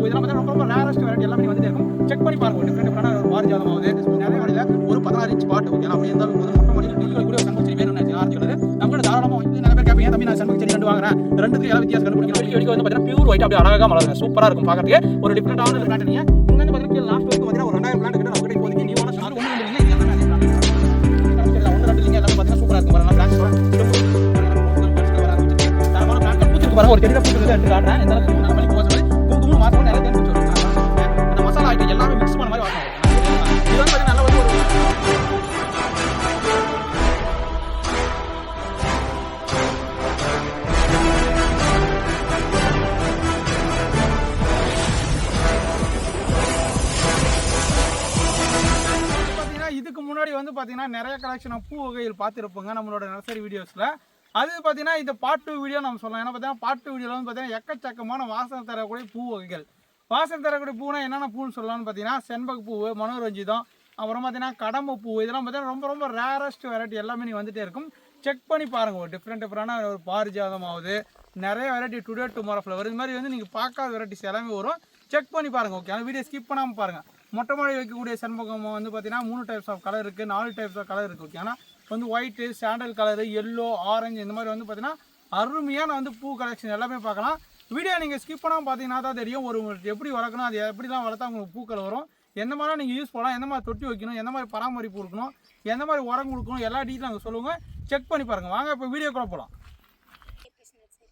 பூ இதெல்லாம் பார்த்தீங்கன்னா ரொம்ப ரேரஸ்ட் வெரைட்டி எல்லாமே வந்துட்டே இருக்கும். செக் பண்ணி பாருங்க டிஃப்ரெண்ட் டிஃப்ரெண்டான ஒரு பாரிஜாதம் ஆகுது. நிறைய வழியில் ஒரு பதினாறு இன்ச் பாட்டு ஓகே அப்படி இருந்தாலும் போது மொட்டை மாடியில் டெய்லி கூட சண்முக செடி வேணும்னு ஆரஞ்சு கலர் நம்ம தாராளமாக வந்து நிறைய பேர் கேட்பீங்க தம்பி நான் சண்முக செடி ரெண்டு வாங்குறேன். ரெண்டுக்கு எல்லாம் வித்தியாசம் கண்டுபிடிக்கணும். வெடி வெடிக்க வந்து பார்த்தீங்கன்னா பியூர் ஒயிட் அப்படியே அழகாக மலருங்க சூப்பராக இருக்கும் பார்க்கறதுக்கு. ஒரு டிஃப்ரெண்டான ஒரு பிளான் நீங்கள் இங்கே வந்து பார்த்தீங்கன்னா லாஸ்ட் வரைக்கும் பார்த்தீங்கன்னா ஒரு ரெண்டாயிரம் பிளான் கிட்ட நம்ம கிட்ட இப்போதைக்கு நீ ஒன்று ஒன்று இல்லைங்க. இது எல்லாமே ஒன்று ரெண்டு இல்லைங்க. எல்லாமே பார்த்தீங்கன்னா சூப்பராக இருக்கும். பாருங்க பிளான்ஸ் தரமான ஒரு செடியில் பூத்துக்கு எடுத்து காட்டுறேன். எந்த அளவுக்கு பார்த்தீங்கன்னா நிறைய கலெக்ஷன் ஆஃப் பூ வகைகள் பார்த்துருப்போங்க நம்மளோட நர்சரி வீடியோஸில் அது பார்த்தீங்கன்னா இந்த பார்ட் டூ வீடியோ நம்ம சொல்லலாம். ஏன்னா பார்த்தீங்கன்னா பார்ட் டூ வீடியோவில் வந்து பார்த்தீங்கன்னா எக்கச்சக்கமான வாசனை தரக்கூடிய பூ வகைகள். வாசனை தரக்கூடிய பூனா என்னென்ன பூன்னு சொல்லலாம்னு பார்த்தீங்கன்னா செண்பக பூ மனோரஞ்சிதம் அப்புறம் பார்த்தீங்கன்னா கடம்பு பூ. இதெல்லாம் பார்த்தீங்கன்னா ரொம்ப ரொம்ப ரேரஸ்ட் வெரைட்டி எல்லாமே நீங்கள் வந்துகிட்டே இருக்கும். செக் பண்ணி பாருங்க. ஒரு டிஃப்ரெண்ட் டிஃப்ரெண்டான ஒரு பாரிஜாதம் ஆகுது நிறைய வெரைட்டி டுடே டுமாரோ ஃப்ளவர் இது மாதிரி வந்து நீங்கள் பார்க்காத வெரைட்டிஸ் எல்லாமே வரும். செக் பண்ணி பாருங்கள் ஓகே அந்த வீடியோ ஸ்கிப் பண்ணாமல் பாருங்கள் மொட்டை மாடி வைக்கக்கூடிய செண்பகம் வந்து பார்த்தீங்கன்னா மூணு டைப்ஸ் ஆஃப் கலர் இருக்குது நாலு டைப்ஸ் ஆஃப் கலர் இருக்குது ஓகே ஆனால் வந்து white sandal colour yellow orange இந்த மாதிரி வந்து பார்த்தீங்கன்னா அருமையான வந்து பூ கலெக்ஷன் எல்லாமே பார்க்கலாம். வீடியோ நீங்கள் ஸ்கிப் பண்ணாமல் பார்த்தீங்கன்னா தான் தெரியும். ஒரு உங்களுக்கு எப்படி வளர்க்கணும் அது எப்படிலாம் வளர்த்தா உங்களுக்கு பூக்கள் வரும் எந்த மாதிரிலாம் நீங்கள் யூஸ் பண்ணலாம் எந்த மாதிரி தொட்டி வைக்கணும் எந்த மாதிரி பராமரிப்பு இருக்கணும் எந்த மாதிரி உரம் கொடுக்கணும் எல்லா டீட்டெயிலும் நாங்கள் சொல்லுவோங்க செக் பண்ணி பாருங்கள் வாங்க இப்போ வீடியோக்குள்ள போகலாம்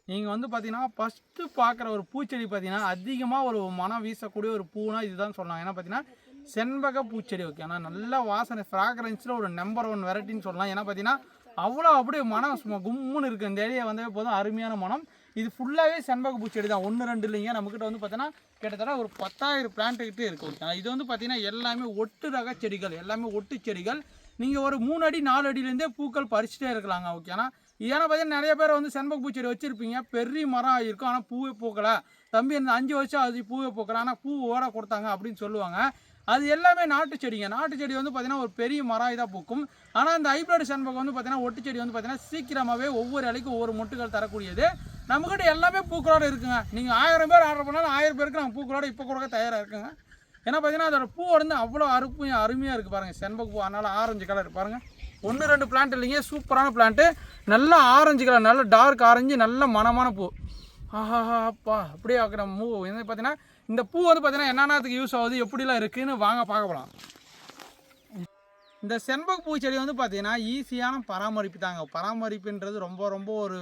நீங்கள் வந்து பார்த்தீங்கன்னா ஃபஸ்ட்டு பார்க்குற ஒரு பூச்செடி பார்த்தீங்கன்னா அதிகமாக ஒரு மனம் வீசக்கூடிய ஒரு பூனா இதுதான் சொல்லலாம் ஏன்னா பார்த்தீங்கன்னா செண்பக பூச்செடி ஓகே ஆனால் நல்ல வாசனை ஃப்ராக்ரன்ஸில் ஒரு நம்பர் ஒன் வெரைட்டின்னு சொல்லலாம். ஏன்னா பார்த்தீங்கன்னா அவ்வளோ அப்படியே மனம் சும்மா கும்முன்னு இருக்குது இந்த ஏரியா வந்தவே போதும் அருமையான மனம் இது ஃபுல்லாகவே செண்பக பூச்செடி தான். ஒன்று ரெண்டு இல்லைங்க. நம்மக்கிட்ட வந்து பார்த்தீங்கன்னா கிட்டத்தட்ட ஒரு பத்தாயிரம் பிளான்ட்டுக்கிட்டே இருக்குது ஓகே இது வந்து பார்த்தீங்கன்னா எல்லாமே ஒட்டு ரக செடிகள் எல்லாமே ஒட்டு செடிகள். நீங்கள் ஒரு மூணு அடி நாலு அடியிலேருந்தே பூக்கள் பறிச்சுட்டே இருக்கலாங்க ஓகேனா ஏன்னா பார்த்தீங்கன்னா நிறைய பேர் வந்து செண்பக பூச்செடி வச்சுருப்பீங்க. பெரிய மரம் இருக்கும் ஆனால் பூவே பூக்கலை. தம்பி இந்த அஞ்சு வருஷம் அது பூவே பூக்கலை. ஆனால் பூ ஓட கொடுத்தாங்க அப்படின்னு சொல்லுவாங்க. அது எல்லாமே நாட்டு செடிங்க. நாட்டு செடி வந்து பார்த்திங்கன்னா ஒரு பெரிய மரம் இதாக பூக்கும். ஆனால் இந்த ஹைப்ரிட் செண்பகம் வந்து பார்த்தீங்கன்னா ஒட்டு செடி வந்து பார்த்தீங்கன்னா சீக்கிரமாகவே ஒவ்வொரு இலைக்கும் ஒவ்வொரு மொட்டுகள் தரக்கூடியது. நம்மக்கிட்ட எல்லாமே பூக்களோட இருக்குங்க. நீங்கள் ஆயிரம் பேர் ஆர்டர் பண்ணாலும் ஆயிரம் பேருக்கு நாங்கள் பூக்களோட இப்போ கொடுக்க தயாராக இருக்குங்க. ஏன்னா பார்த்தீங்கன்னா அதோட பூ வந்து அவ்வளோ அருப்பு அருமையாக இருக்குது பாருங்கள் செண்பக பூ அதனால் ஆரஞ்சு கலர் பாருங்கள் ஒன்று ரெண்டு பிளான்ட் இல்லைங்க. சூப்பரான பிளான்ட்டு நல்லா ஆரஞ்சு கலர் நல்ல டார்க் ஆரஞ்சு நல்ல மனமான பூ. ஆஹா அப்பா அப்படியே நம்ம மூ என்ன பார்த்தீங்கன்னா இந்த பூ வந்து பார்த்தீங்கன்னா என்னென்னத்துக்கு யூஸ் ஆகுது எப்படிலாம் இருக்குதுன்னு வாங்க பார்க்க போகலாம் இந்த செண்பக பூச்செடி வந்து பார்த்தீங்கன்னா ஈஸியான பராமரிப்பு தாங்க. பராமரிப்புன்றது ரொம்ப ரொம்ப ஒரு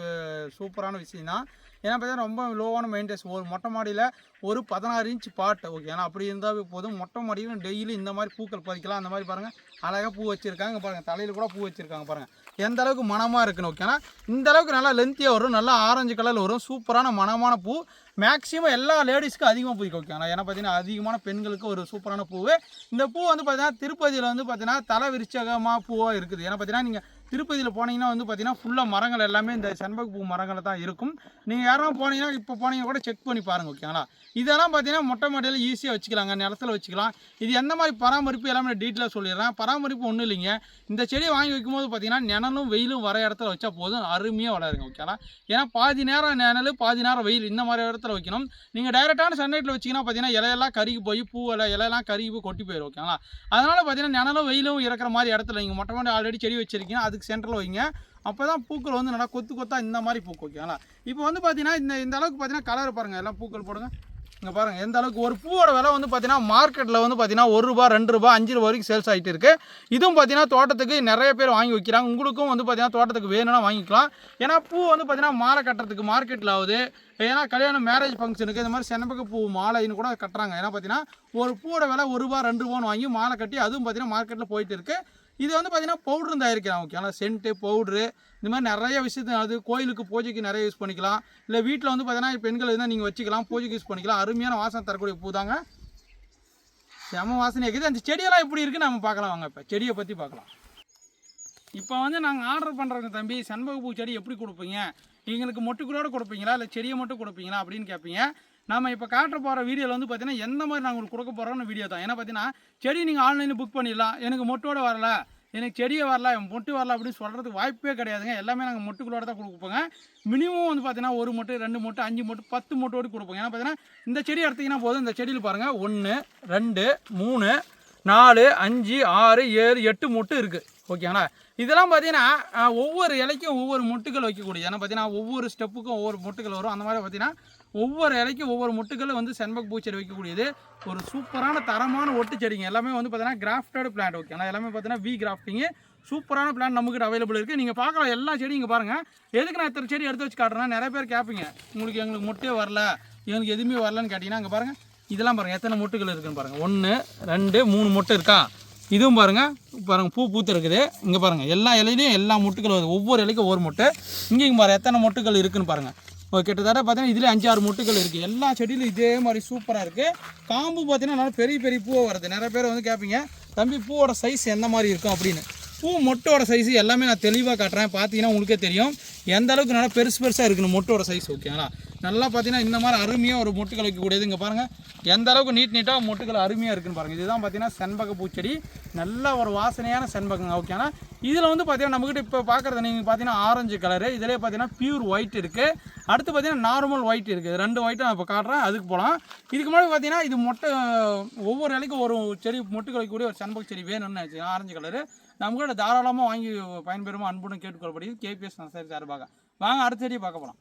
சூப்பரான விஷயம் தான் ஏன்னா பார்த்தீங்கன்னா ரொம்ப லோவான மெயின்டென்ஸ் ஒரு மொட்டை மாடியில் ஒரு பதினாறு இன்ச் பாட்டு ஓகே ஏன்னா அப்படி இருந்தாவே போதும். மொட்டை மாடியில் டெய்லி இந்த மாதிரி பூக்கள் பறிக்கலாம். அந்த மாதிரி பாருங்கள் அழகாக பூ வச்சுருக்காங்க பாருங்கள் தலையில் கூட பூ வச்சுருக்காங்க பாருங்கள் எந்த அளவுக்கு மனமாக இருக்குன்னு ஓகேனா இந்த அளவுக்கு நல்லா லென்த்தியாக வரும். நல்லா ஆரஞ்சு கலரில் வரும். சூப்பரான மனமான பூ. மேக்ஸிமம் எல்லா லேடிஸ்க்கும் அதிகமாக பிடிக்கும் ஓகேங்களா ஏன்னா பார்த்தீங்கன்னா அதிகமான பெண்களுக்கு ஒரு சூப்பரான பூவு. இந்த பூ வந்து பார்த்தீங்கன்னா திருப்பதியில் வந்து பார்த்தீங்கன்னா தலை விருச்சகமாக பூவாக இருக்குது. ஏன்னா பார்த்தீங்கன்னா நீங்கள் திருப்பதியில் போனீங்கன்னா வந்து பார்த்தீங்கன்னா ஃபுல்லாக மரங்கள் எல்லாமே இந்த செண்பக பூ மரங்கள் தான் இருக்கும். நீங்கள் யாரும் போனீங்கன்னா இப்போ போனீங்கன்னா கூட செக் பண்ணி பாருங்கள் ஓகேங்களா இதெல்லாம் பார்த்தீங்கன்னா மொட்டை மாடியில் ஈஸியாக வச்சுக்கலாங்க. நிலத்துல வச்சுக்கலாம். இது எந்த மாதிரி பராமரிப்பு எல்லாமே டீட்டெயிலாக சொல்லிடுறேன். பராமரிப்பு ஒன்றும் இல்லைங்க. இந்த செடி வாங்கி வைக்கும்போது பார்த்தீங்கன்னா நிழலும் வெயிலும் வர இடத்துல வச்சா போதும். அருமையாக வளருங்க ஓகேங்களா ஏன்னா பாதி நேரம் நிழல் பாதி நேரம் வெயில் இந்த மாதிரி இடத்துல வைக்கணும். நீங்கள் டைரெக்டான சன்லைட்டில் வச்சிங்கன்னா பார்த்தீங்கன்னா இலையெல்லாம் கருகி போய் பூ இலை இலையெல்லாம் கருகி போய் கொட்டி போயிடும் ஓகேங்களா அதனால் பார்த்தீங்கன்னா நிழலும் வெயிலும் இருக்கிற மாதிரி இடத்துல நீங்கள் மொட்டை மாட்டி ஆல்ரெடி செடி வச்சிருக்கீங்க. அதுக்கு சென்டரில் வைங்க. அப்போ தான் பூக்கள் வந்து நல்லா கொத்து கொத்தா இந்த மாதிரி பூக்கும் ஓகேங்களா இப்போ வந்து பார்த்தீங்கன்னா இந்த இந்த அளவுக்கு பார்த்தீங்கன்னா கலர் பாருங்கள் எல்லாம் பூக்கள் போடுங்க. இங்கே பாருங்கள் எந்த அளவுக்கு ஒரு பூவோட விலை வந்து பார்த்தீங்கன்னா மார்க்கெட்டில் வந்து பார்த்தீங்கன்னா ஒரு ரூபா ரெண்டு ரூபா அஞ்சு ரூபா வரைக்கும் சேல்ஸ் ஆகிட்டு இருக்குது இதுவும் பார்த்தீங்கன்னா தோட்டத்துக்கு நிறைய பேர் வாங்கி வைக்கிறாங்க. உங்களுக்கும் வந்து பார்த்தீங்கன்னா தோட்டத்துக்கு வேணும்னா வாங்கிக்கலாம். ஏன்னா பூ வந்து பார்த்தீங்கன்னா மாலை கட்டுறதுக்கு மார்க்கெட்டில் ஆகுது. ஏன்னா கல்யாணம் மேரேஜ் ஃபங்க்ஷனுக்கு இந்த மாதிரி செனப்பக பூ மாலைன்னு கூட கட்டுறாங்க. ஏன்னா பார்த்தீங்கன்னா ஒரு பூவோட விலை ஒரு ரூபா ரெண்டு ரூபான்னு வாங்கி மாலை கட்டி அதுவும் பார்த்தீங்கன்னா மார்க்கெட்டில் போயிட்டு இருக்குது இது வந்து பார்த்தீங்கன்னா பவுடரும் தயாரிக்கிறாங்க ஓகே சென்ட்டு பவுட்ரு இந்த மாதிரி நிறைய விஷயத்த அது கோயிலுக்கு பூஜைக்கு நிறைய யூஸ் பண்ணிக்கலாம். இல்லை வீட்டில் வந்து பார்த்தீங்கன்னா பெண்கள் இருந்தால் நீங்கள் வச்சுக்கலாம் பூஜைக்கு யூஸ் பண்ணிக்கலாம். அருமையான வாசனை தரக்கூடிய பூ தாங்க. செம வாசனை இருக்குது. அந்த செடியெல்லாம் எப்படி இருக்குன்னு நம்ம பார்க்கலாம் வாங்க இப்போ. செடியை பற்றி பார்க்கலாம். இப்போ வந்து நாங்கள் ஆர்டர் பண்ணுறோங்க தம்பி செண்பக பூ செடி எப்படி கொடுப்பீங்க? எங்களுக்கு மொட்டுக்குள்ளோட கொடுப்பீங்களா? இல்லை செடியை மட்டும் கொடுப்பீங்களா? அப்படின்னு கேட்பீங்க நம்ம இப்போ காட்ட போகிற வீடியோவில் வந்து பார்த்தீங்கன்னா எந்த மாதிரி நாங்கள் உங்களுக்கு கொடுக்க போகிறோம்னு வீடியோ தான். ஏன்னா பார்த்தீங்கன்னா செடி நீங்கள் ஆன்லைனில் புக் பண்ணிடலாம். எனக்கு மொட்டோட வரல. எனக்கு செடியை வரல மொட்டு வரல அப்படின்னு சொல்கிறதுக்கு வாய்ப்பே கிடையாதுங்க. எல்லாமே நாங்கள் மொட்டுக்குள்ளோட தான் கொடுப்போங்க. மினிமம் வந்து பார்த்தீங்கன்னா ஒரு மொட்டு ரெண்டு மொட்டு அஞ்சு மொட்டு பத்து மொட்டோடு கொடுப்போம் ஏன்னா பார்த்தீங்கன்னா இந்த செடி எடுத்திங்கன்னா போதும். இந்த செடியில் பாருங்கள் ஒன்று ரெண்டு மூணு நாலு அஞ்சு ஆறு ஏழு எட்டு மொட்டு இருக்குது ஓகேங்களா இதெல்லாம் பார்த்தீங்கன்னா ஒவ்வொரு இலைக்கும் ஒவ்வொரு மொட்டுகள் வைக்கக்கூடியது. ஏன்னா பார்த்தீங்கன்னா ஒவ்வொரு ஸ்டெப்புக்கும் ஒவ்வொரு மொட்டுகள் வரும். அந்த மாதிரி பார்த்தீங்கன்னா ஒவ்வொரு இலைக்கும் ஒவ்வொரு முட்டுக்களும் வந்து செண்பக் பூச்செடி வைக்கக்கூடியது. ஒரு சூப்பரான தரமான ஒட்டு செடிங்க. எல்லாமே வந்து பார்த்தீங்கன்னா கிராஃப்டட் பிளான்ட் ஆனால் எல்லாமே பார்த்தீங்கன்னா வி கிராஃப்டிங்கு சூப்பரான பிளான் நம்மகிட்ட அவைலபிள் இருக்குது நீங்கள் பார்க்கலாம் எல்லா செடியும் இங்கே பாருங்கள் எதுக்கு நான் இத்தனை செடி எடுத்து வச்சு காட்டுறேன்னா நிறைய பேர் கேட்பீங்க உங்களுக்கு எங்களுக்கு மொட்டே வரல எங்களுக்கு எதுவுமே வரலன்னு கேட்டிங்கன்னா அங்கே பாருங்கள் இதெல்லாம் பாருங்கள் எத்தனை மொட்டுகள் இருக்குன்னு பாருங்கள் ஒன்று ரெண்டு மூணு மொட்டு இருக்கா? இதுவும் பாருங்கள் பாருங்கள் பூ பூத்து இருக்குது. இங்கே பாருங்கள் எல்லா இலையிலையும் எல்லா மொட்டுகள் வருது. ஒவ்வொரு இலைக்கும் ஒவ்வொரு மொட்டு. இங்கேயும் பாருங்கள் எத்தனை மொட்டுகள் இருக்குன்னு பாருங்கள் கிட்டத்தட்ட பார்த்தீங்கன்னா இதில் அஞ்சாறு மொட்டுகள் இருக்குது எல்லா செடியிலும் இதே மாதிரி சூப்பராக இருக்குது காம்பு பார்த்தீங்கன்னா நல்லா பெரிய பெரிய பூவை வருது. நிறைய பேர் வந்து கேட்பீங்க தம்பி பூவோட சைஸ் எந்த மாதிரி இருக்கும்? அப்படின்னு. பூ மொட்டோட சைஸ் எல்லாமே நான் தெளிவாக காட்டுறேன். பார்த்தீங்கன்னா உங்களுக்கே தெரியும். எந்த அளவுக்கு நல்லா பெருசு பெருசாக இருக்கணும் மொட்டோட சைஸ் ஓகேங்களா நல்லா பார்த்தீங்கன்னா இந்த மாதிரி அருமையாக ஒரு மொட்டு வைக்கக்கூடியது. இங்கே பாருங்கள் எந்த அளவுக்கு நீட் நீட்டாக மொட்டுக்கள் அருமையாக இருக்குன்னு பாருங்கள் இதுதான் பார்த்தீங்கன்னா செண்பக பூச்செடி. நல்ல ஒரு வாசனையான செண்பகங்க ஆனால் இதில் வந்து பார்த்தீங்கன்னா நம்மக்கிட்ட இப்போ பார்க்குறது நீங்கள் பார்த்தீங்கன்னா ஆரஞ்சு கலரு இதிலே பார்த்தீங்கன்னா பியூர் ஒயிட் இருக்குது அடுத்து பார்த்தீங்கன்னா நார்மல் ஒயிட் இருக்குது ரெண்டு ஒயிட்டை நான் இப்போ காட்டுறேன். அதுக்கு போகலாம் இதுக்கு முன்னாடி பார்த்தீங்கன்னா இது மொட்டை ஒவ்வொரு இலைக்கும் ஒரு செடி மொட்டு வைக்கக்கூடிய ஒரு செண்பக செடி வேணும்னு நினச்சி ஆரஞ்சு கலரு நம்ம கூட தாராளமாக வாங்கி பயன்பெறும்? அன்புடன் கேட்டுக்கொள்ளப்படுது கேபிஎஸ் நர்சரி சார்பாக. வாங்க அடுத்த செடியை பார்க்க போகலாம்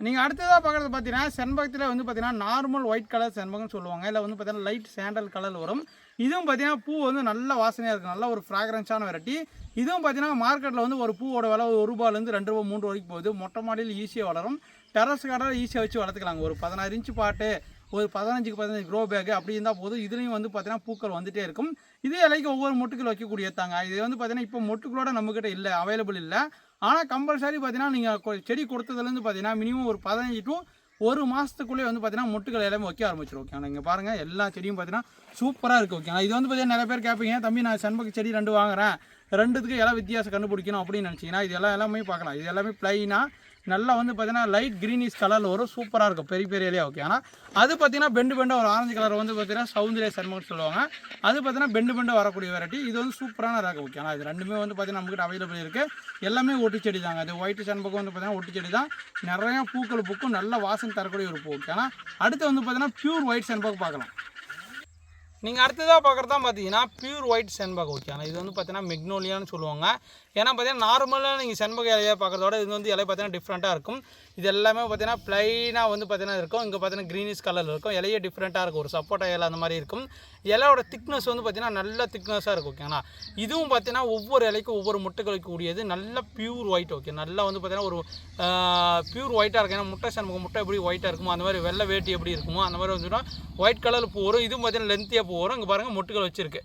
நீங்கள் அடுத்ததாக பார்க்குறது பார்த்தீங்கன்னா செண்பகத்தில் வந்து பார்த்தீங்கன்னா நார்மல் ஒயிட் கலர் செண்பகம்னு சொல்லுவாங்க. இல்லை வந்து பார்த்தீங்கன்னா லைட் சாண்டல் கலர் வரும். இதுவும் பார்த்தீங்கன்னா பூ வந்து நல்ல வாசனையாக இருக்கும் நல்ல ஒரு ஃப்ராக்ரன்ஸான வெரைட்டி இதுவும் பார்த்தீங்கன்னா மார்க்கெட்டில் வந்து ஒரு பூவோட விலை ஒரு ரூபாலேருந்து ரெண்டு ரூபா மூன்று வரைக்கும் போகுது. மொட்டை மாடியில் ஈஸியாக வளரும். டெரஸ் கார்டில் ஈஸியாக வச்சு வளர்த்துக்கலாங்க. ஒரு பதினாறு இன்ச்சு பாட்டு ஒரு பதினஞ்சுக்கு பதினஞ்சு க்ரோ பேக் அப்படி இருந்தால் போதும். இதுலேயும் வந்து பார்த்தீங்கன்னா பூக்கள் வந்துட்டே இருக்கும். இதே இலைக்கு ஒவ்வொரு மொட்டுக்கள் வைக்கக்கூடிய தாங்க. இது வந்து பார்த்தீங்கன்னா இப்போ மொட்டுக்களோட நம்மக்கிட்ட இல்லை அவைலபிள் இல்லை. ஆனால் கம்பல்சரி பார்த்தீங்கன்னா நீங்கள் செடி கொடுத்ததுலேருந்து பார்த்தீங்கன்னா மினிமம் ஒரு பதினஞ்சு டு ஒரு மாதத்துக்குள்ளே வந்து பார்த்தீங்கன்னா மொட்டுகள் எல்லாமே வைக்க ஆரம்பிச்சிடும் ஓகே நீங்கள் பாருங்கள் எல்லா செடியும் பார்த்தீங்கன்னா சூப்பராக இருக்குது ஓகே இது வந்து பார்த்தீங்கன்னா நிறைய பேர் கேட்பீங்க தம்பி நான் செண்பக செடி ரெண்டு வாங்குறேன். ரெண்டுத்துக்கு எல்லாம் வித்தியாசம் கண்டுபிடிக்கணும் அப்படின்னு நினச்சிங்கன்னா இது எல்லாம் எல்லாமே பார்க்கலாம். இது எல்லாமே பிளைனாக நல்லா வந்து பார்த்தீங்கன்னா லைட் க்ரீனிஷ் கலரில் வரும். சூப்பராக இருக்கும். பெரிய பெரிய இலையா? ஓகே ஆனால் அது பார்த்தீங்கன்னா பெண்டு பெண்டாக ஒரு ஆரஞ்சு கலர் வந்து பார்த்தீங்கன்னா சவுந்தரிய சர்மம்னு சொல்லுவாங்க. அது பார்த்தீங்கன்னா பெண்டு பெண்டாக வரக்கூடிய வெரைட்டி இது வந்து சூப்பரான ரகம் ஓகே ஆனால் இது ரெண்டுமே வந்து பார்த்தீங்கன்னா நம்மகிட்ட அவைலபிள் இருக்குது எல்லாமே ஒட்டு செடி தாங்க. அது ஒயிட் சண்பகம் வந்து பார்த்தீங்கன்னா ஒட்டு செடி தான். நிறையா பூக்கள் பூக்கும் நல்ல வாசனை தரக்கூடிய ஒரு பூ ஓகே ஆனால் அடுத்து வந்து பார்த்தீங்கன்னா பியூர் ஒயிட் செண்பகம் பார்க்கலாம். நீங்கள் அடுத்ததாக பார்க்குறது தான் பார்த்தீங்கன்னா பியூர் ஒயிட் செண்பகம் ஓகே ஆனால் இது வந்து பார்த்தீங்கன்னா மெக்னோலியான்னு சொல்லுவாங்க. ஏன்னா பார்த்தீங்கன்னா நார்மலாக நீங்கள் செண்பக இலையை பார்க்குறதோட இது வந்து இலை பார்த்தீங்கன்னா டிஃப்ரெண்ட்டாக இருக்கும். இது எல்லாமே பார்த்தீங்கன்னா ப்ளைனாக வந்து பார்த்தீங்கன்னா இருக்கும். இங்கே பார்த்தீங்கன்னா க்ரீனிஷ் கலரில் இருக்கும். இலையே டிஃப்ரெண்ட்டாக இருக்கும். ஒரு சப்போட்டா இலை அந்த மாதிரி இருக்கும். இலையோட திக்னஸ் வந்து பார்த்தீங்கன்னா நல்ல திக்னஸாக இருக்கும் ஓகேங்களா இதுவும் பார்த்தீங்கன்னா ஒவ்வொரு இலைக்கும் ஒவ்வொரு முட்டைகளுக்கு கூடியது நல்ல பியூர் ஒயிட் ஓகே நல்லா வந்து பார்த்தீங்கன்னா ஒரு பியூர் ஒயிட்டாக இருக்கும். ஏன்னா முட்டை செண்பகம் முட்டை எப்படி ஒயிட்டாக இருக்குமோ அந்த மாதிரி வெள்ளை வேட்டி எப்படி இருக்குமோ அந்த மாதிரி வந்துன்னா ஒயிட் கலர் பூ வரும் இதுவும் பார்த்தீங்கன்னா லென்த்தியாக பூ வரும் இங்கே பாருங்கள் முட்டுகள் வச்சிருக்கு.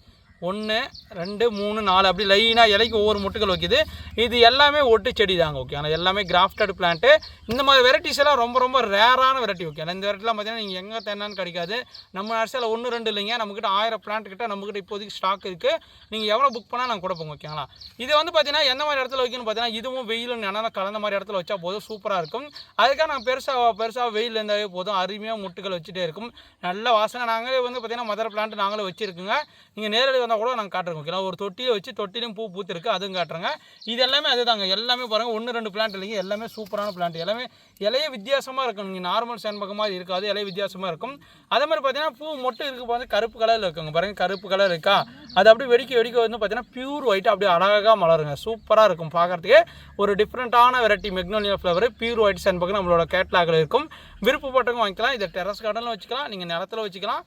ஒன்று ரெண்டு மூணு நாலு அப்படி லைனாக இலைக்கு ஒவ்வொரு முட்டுகள் வைக்குது. இது எல்லாமே ஒட்டு செடி தாங்க ஓகே ஆனால் எல்லாமே கிராஃப்டட் பிளான்ட்டு இந்த மாதிரி வெரைட்டிஸ் எல்லாம் ரொம்ப ரொம்ப ரேரான வெரைட்டி ஓகே இந்த வெரைட்டிலாம் பார்த்தீங்கன்னா நீங்கள் எங்கே தென்னான்னு கிடைக்காது. நம்ம நர்சரியில் ஒன்று ரெண்டு இல்லைங்க. நம்மக்கிட்ட ஆயிரம் பிளான்ட் கிட்ட நம்மக்கிட்ட இப்போதைக்கு ஸ்டாக் இருக்குது நீங்கள் எவ்வளோ புக் பண்ணால் நாங்கள் கொடுப்போம் ஓகேங்களா இது வந்து பார்த்தீங்கன்னா எந்த மாதிரி இடத்துல வைக்கணும்னு பார்த்தீங்கன்னா இதுவும் வெயில் நிழல கலந்த மாதிரி இடத்துல வச்சா போதும் சூப்பராக இருக்கும். அதுக்காக நாங்கள் பெருசாக பெருசாக வெயில் இருந்தாலே போதும். அருமையாக முட்டுகள் வச்சுட்டே இருக்கும். நல்ல வாசனை. நாங்களே வந்து பார்த்தீங்கன்னா மதர் பிளான்ட் நாங்களே வச்சுருக்குங்க. நீங்கள் நேரடி இருந்தால் கூட நாங்கள் காட்டுறோம். ஓகேங்களா ஒரு தொட்டியில் வச்சு தொட்டிலையும் பூ பூத்திருக்கு அதுவும் காட்டுறோங்க. இது எல்லாமே அதுதாங்க. எல்லாமே பாருங்கள் ஒன்று ரெண்டு பிளான்ட் இல்லைங்க. எல்லாமே சூப்பரான பிளான்ட் எல்லாமே இலையே வித்தியாசமாக இருக்கும். நீங்கள் நார்மல் செண்பகம் மாதிரி இருக்காது இலையே வித்தியாசமாக இருக்கும். அதே மாதிரி பார்த்தீங்கன்னா பூ மொட்டு இருக்கு வந்து கருப்பு கலரில் இருக்குங்க. பாருங்கள் கருப்பு கலர் இருக்கா? அது அப்படியே வெடிக்க வெடிக்க வந்து பார்த்தீங்கன்னா பியூர் ஒயிட்டாக அப்படியே அழகாக மலருங்க. சூப்பராக இருக்கும் பார்க்குறதுக்கே ஒரு டிஃப்ரெண்ட்டான variety magnolia flower pure white செண்பகம் நம்மளோட கேட்லாகில் இருக்கும். விருப்பப்பட்டவங்க வாங்கிக்கலாம். இதை டெரஸ் கார்டனில் வச்சுக்கலாம். நீங்கள் நிலத்துல வச்சுக்கலாம்.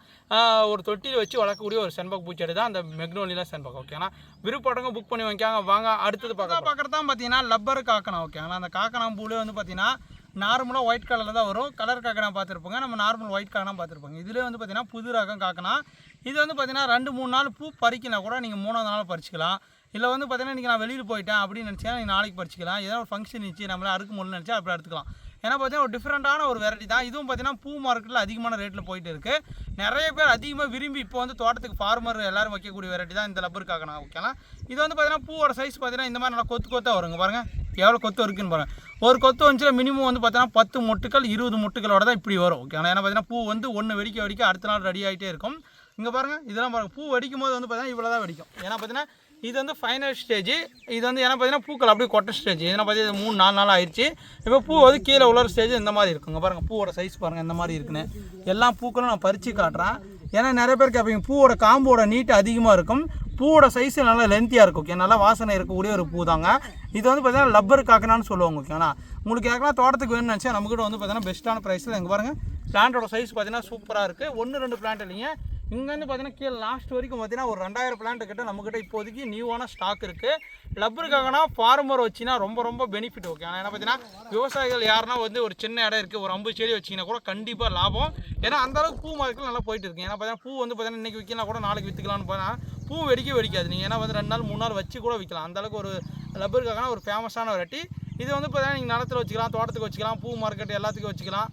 ஒரு தொட்டியில் வச்சு வளர்க்கக்கூடிய ஒரு செண்பக பூச்செடி தான் அந்த மெக்னோலியா செண்பகம் ஓகேனா விருப்பப்பட்டவங்க புக் பண்ணி வாங்கிக்காங்க வாங்க அடுத்தது பார்க்க பார்க்குறது தான் பார்த்தீங்கன்னா லப்பர் காக்கணா ஓகேங்களா அந்த காக்கணா பூலே வந்து பார்த்தீங்கன்னா நார்மலாக ஒயிட் கலரில் தான் வரும். கலர் காக்கனா பார்த்துருப்போங்க. நம்ம நார்மல் ஒயிட் காக்கனா பார்த்துருப்போங்க. இதில் வந்து பார்த்தீங்கன்னா புது ரகம் காக்கனா. இது வந்து பார்த்தீங்கன்னா ரெண்டு மூணு நாள் பூ பறிக்கினா கூட நீங்கள் மூணாவது நாள் பறிச்சிக்கலாம். இல்லை வந்து பார்த்தீங்கன்னா இன்றைக்கி நான் வெளியில் போயிட்டேன் அப்படின்னு நினச்சா நீங்கள் நாளைக்கு பறிச்சிக்கலாம். ஏதோ ஒரு ஃபங்க்ஷன் இருந்துச்சு நம்மள அறுக்க முடியல நினச்சா அப்படி எடுத்துக்கலாம் ஏன்னா பார்த்தீங்கன்னா ஒரு டிஃப்ரெண்ட்டான ஒரு வெரைட்டி தான். இதுவும் பார்த்தீங்கன்னா பூ மார்க்கெட்டில் அதிகமான ரேட்டில் போயிட்டு இருக்குது நிறைய பேர் அதிகமாக விரும்பி இப்போ வந்து தோட்டத்துக்கு ஃபார்மர் எல்லோரும் வைக்கக்கூடிய வெரைட்டி தான் இந்த லப்பருக்காக நான் ஓகேலாம் இது வந்து பார்த்தீங்கன்னா பூவோட சைஸ் பார்த்தீங்கன்னா இந்த மாதிரி நல்லா கொத்து கொத்தாக வருங்க. பாருங்கள் எவ்வளோ கொத்து இருக்குன்னு பாருங்கள் ஒரு கொத்து வந்துச்சுன்னா மினிமம் வந்து பார்த்தீங்கன்னா பத்து முட்டுக்கள் இருபது முட்டுகளோட தான் இப்படி வரும். ஓகே ஏன்னா பார்த்தீங்கன்னா பூ வந்து ஒன்று வெடிக்க வெடிக்க அடுத்த நாள் ரெடி ஆகிட்டே இருக்கும். இங்கே பாருங்கள் இதெல்லாம் பாருங்கள் பூ வெடிக்கும் போது வந்து பார்த்தீங்கன்னா இவ்வளோ தான் வெடிக்கும். ஏன்னா பார்த்தீங்கன்னா இது வந்து ஃபைனல் ஸ்டேஜ் இது வந்து ஏன்னா பார்த்தீங்கன்னா பூக்கள் அப்படியே கொட்ட ஸ்டேஜ் ஏன்னா பார்த்தீங்கன்னா மூணு நாலு நாள் ஆயிடுச்சு. இப்போ பூ வந்து கீழே உள்ள ஸ்டேஜ் இந்த மாதிரி இருக்குங்க. பாருங்கள் பூவோட சைஸ் பாருங்கள் இந்த மாதிரி இருக்குன்னு. எல்லா பூக்களும் நான் பறித்து காட்டுறேன். ஏன்னா நிறைய பேர் கேட்பீங்க பூவோட காம்போட நீட்டு அதிகமாக இருக்கும். பூவோட சைஸ் நல்லா லென்த்தியாக இருக்கும் ஓகே நல்லா வாசனை இருக்கக்கூடிய ஒரு பூ தாங்க இது வந்து பார்த்தீங்கன்னா லப்பர் காக்கனான்னு சொல்லுவாங்க ஓகேண்ணா உங்களுக்கு யாருக்கெல்லாம் தோட்டத்துக்கு வேணும்னு நினச்சா நம்மக்கிட்ட வந்து பார்த்தீங்கன்னா பெஸ்ட்டான ப்ரைஸில் எங்கே பாருங்கள் பிளான்ட்டோட சைஸ் பார்த்தீங்கன்னா சூப்பராக இருக்குது ஒன்று ரெண்டு பிளான்ட் இல்லைங்க. இங்கேருந்து பார்த்தீங்கன்னா கீழே லாஸ்ட் வரைக்கும் பார்த்தீங்கன்னா ஒரு ரெண்டாயிரம் பிளான்ட் கிட்ட நம்மக்கிட்ட இப்போதைக்கு நியூவான ஸ்டாக் இருக்குது லப்பருக்காகனா ஃபார்மர் வச்சுன்னா ரொம்ப ரொம்ப பெனிஃபிட் ஓகே ஆனால் என்ன பார்த்தீங்கன்னா விவசாயிகள் யாருன்னா வந்து ஒரு சின்ன இடம் இருக்குது ஒரு ஐம்பது செடி வச்சிங்கன்னா கூட கண்டிப்பாக லாபம். ஏன்னா அந்தளவுக்கு பூ மார்க்கெட்டில் நல்லா போயிட்டு இருக்கு. ஏன்னா பார்த்தீங்கன்னா பூ வந்து பார்த்தீங்கன்னா இன்றைக்கி விற்கலாம் கூட நாளைக்கு விற்றுக்கலாம்னு பார்த்தா பூ வெடிக்க வெடிக்காது. நீங்கள் ஏன்னா வந்து ரெண்டு நாள் மூணு நாள் வச்சு கூட விற்கலாம் அந்த அளவுக்கு ஒரு லப்பருக்காகனா ஒரு ஃபேமஸான வெரைட்டி இது வந்து பார்த்தீங்கன்னா நீங்கள் நிலத்துல வச்சுக்கலாம் தோட்டத்துக்கு வச்சுக்கலாம் பூ மார்க்கெட் எல்லாத்துக்கும் வச்சுக்கலாம்.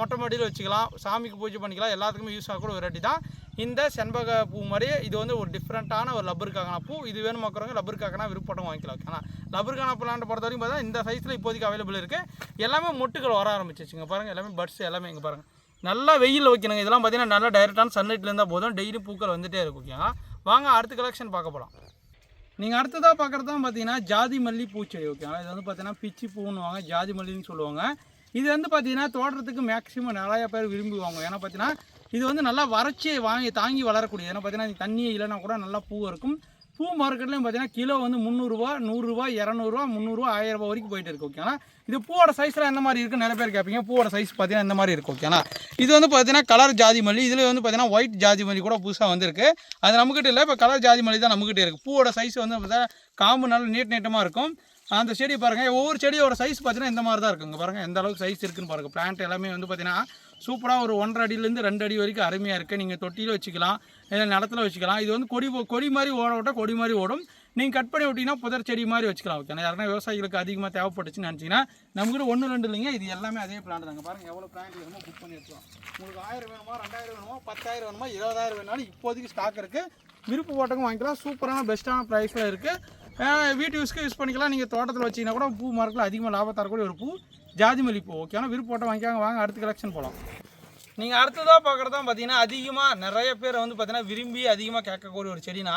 மொட்டை மாடியில் வச்சுக்கலாம் சாமிக்கு பூஜை பண்ணிக்கலாம் எல்லாத்துக்குமே யூஸ் ஆகக்கூடிய வெரைட்டி தான். இந்த செண்பக பூ மாதிரி இது வந்து ஒரு டிஃப்ரெண்ட்டான ஒரு லப்பருக்காகனா பூ. இது வேணும் பார்க்குறவங்க லப்பர் காக்கனா விருப்பம் வாங்கிக்கலாம் ஓகேனா லப்பருக்கான பிளான்ட் பொறுத்த வரைக்கும் பார்த்தா இந்த சைஸில் இப்போதைக்கு அவைலபிள் இருக்குது எல்லாமே மொட்டுகள் வர ஆரம்பிச்சிச்சுங்க பாருங்கள் எல்லாமே பட்ஸ் எல்லாமே இங்கே பாருங்கள் நல்லா வெயிலில் வைக்கணுங்க. இதெல்லாம் பார்த்தீங்கன்னா நல்லா டைரெக்டான சன்லைட்டில் இருந்தால் போதும். டெய்லி பூக்கள் வந்துட்டே இருக்கும் ஓகேங்களா வாங்க அடுத்த கலெக்ஷன் பார்க்க போகலாம் நீங்கள் அடுத்ததாக பார்க்குறது தான் பார்த்தீங்கன்னா ஜாதி மல்லி பூச்செடி ஓகேங்களா இது வந்து பார்த்தீங்கன்னா பிச்சி பூன்னுவாங்க ஜாதி மல்லின்னு சொல்லுவாங்க. இது வந்து பார்த்தீங்கன்னா தோட்டத்துக்கு மேக்ஸிமம் நிறையா பேர் விரும்புவாங்க ஏன்னா பார்த்தீங்கன்னா இது வந்து நல்லா வறட்சி வாங்கி தாங்கி வளரக்கூடியது ஏன்னா பார்த்தீங்கன்னா தண்ணி தண்ணியே இல்லைன்னா கூட நல்லா பூ இருக்கும். பூ மார்க்கெட்லேயும் பார்த்தீங்கன்னா கிலோ வந்து முந்நூறுரூவா நூறுரூவா இரநூறுவா முந்நூறுரூவா ஆயிரம் ரூபா வரைக்கும் போயிட்டு இருக்கு ஓகேங்களா இது பூவோட சைஸில் எந்த மாதிரி இருக்குன்னு நிறைய பேர் கேட்பீங்க. பூவோட சைஸ் பார்த்தீங்கன்னா இந்த மாதிரி இருக்கும் ஓகேங்களா இது வந்து பார்த்தீங்கன்னா கலர் ஜாதி மல்லி. இதில் வந்து பார்த்தீங்கன்னா ஒயிட் ஜாதி மல்லி கூட புதுசாக வந்திருக்கு. அது நம்மக்கிட்ட இல்லை இப்போ கலர் ஜாதி மல்லி தான் நம்மக்கிட்ட இருக்குது பூவோட சைஸ் வந்து பார்த்தீங்கன்னா காம்பு நல்லா நீட் நீட்டமாக இருக்கும். அந்த செடி பாருங்கள் ஒவ்வொரு செடியோட சைஸ் பார்த்தீங்கன்னா இந்த மாதிரி தான் இருக்குங்க. பாருங்கள் எந்த அளவுக்கு சைஸ் இருக்குன்னு பாருங்கள் பிளான்ட் எல்லாமே வந்து பார்த்தீங்கன்னா சூப்பராக ஒரு ஒன்றரை அடியிலேருந்து ரெண்டு அடி வரைக்கும் அருமையாக இருக்குது நீங்கள் தொட்டியில் வச்சுக்கலாம் இல்லை நிலத்துல வச்சுக்கலாம். இது வந்து கொடி கொடி மாதிரி ஓட விட்டால் கொடி மாதிரி ஓடும். நீங்கள் கட் பண்ணி விட்டிங்கன்னா புதர் செடி மாதிரி வச்சுக்கலாம் ஓகே யாருன்னா விவசாயிகளுக்கு அதிகமாக தேவைப்பட்டுச்சுன்னு நினச்சிங்கன்னா நம்மக்கிட்ட ஒன்று ரெண்டு இல்லைங்க. இது எல்லாமே அதே பிளான் தாங்க. பாருங்கள் எவ்வளோ பிளான் வேணுமோ புக் பண்ணி எடுத்துக்கலாம் உங்களுக்கு ஆயிரம் வேணுமா ரெண்டாயிரம் வேணுமா பத்தாயிரம் வேணுமா இருபதாயிரம் வேணாலும் இப்போதைக்கு ஸ்டாக் இருக்குது விருப்ப வாங்கிக்கலாம். சூப்பரான பெஸ்ட்டான ப்ரைஸில் இருக்குது வீட்டு யூஸ்க்கு யூஸ் பண்ணிக்கலாம். நீங்கள் தோட்டத்தில் வச்சிங்கன்னா கூட பூ மரத்தில் அதிகமாக லாபம் தரக்கூடிய ஒரு பூ ஜாதி மல்லி பூ ஓகே ஆனால் விருப்பம் வாங்கிக்காங்க. வாங்க அடுத்த கலெக்ஷன் போகலாம் நீங்கள் அடுத்ததாக பார்க்குறது தான் பார்த்தீங்கன்னா அதிகமாக நிறைய பேர் வந்து பார்த்தீங்கன்னா விரும்பி அதிகமாக கேட்கக்கூடிய ஒரு செடினா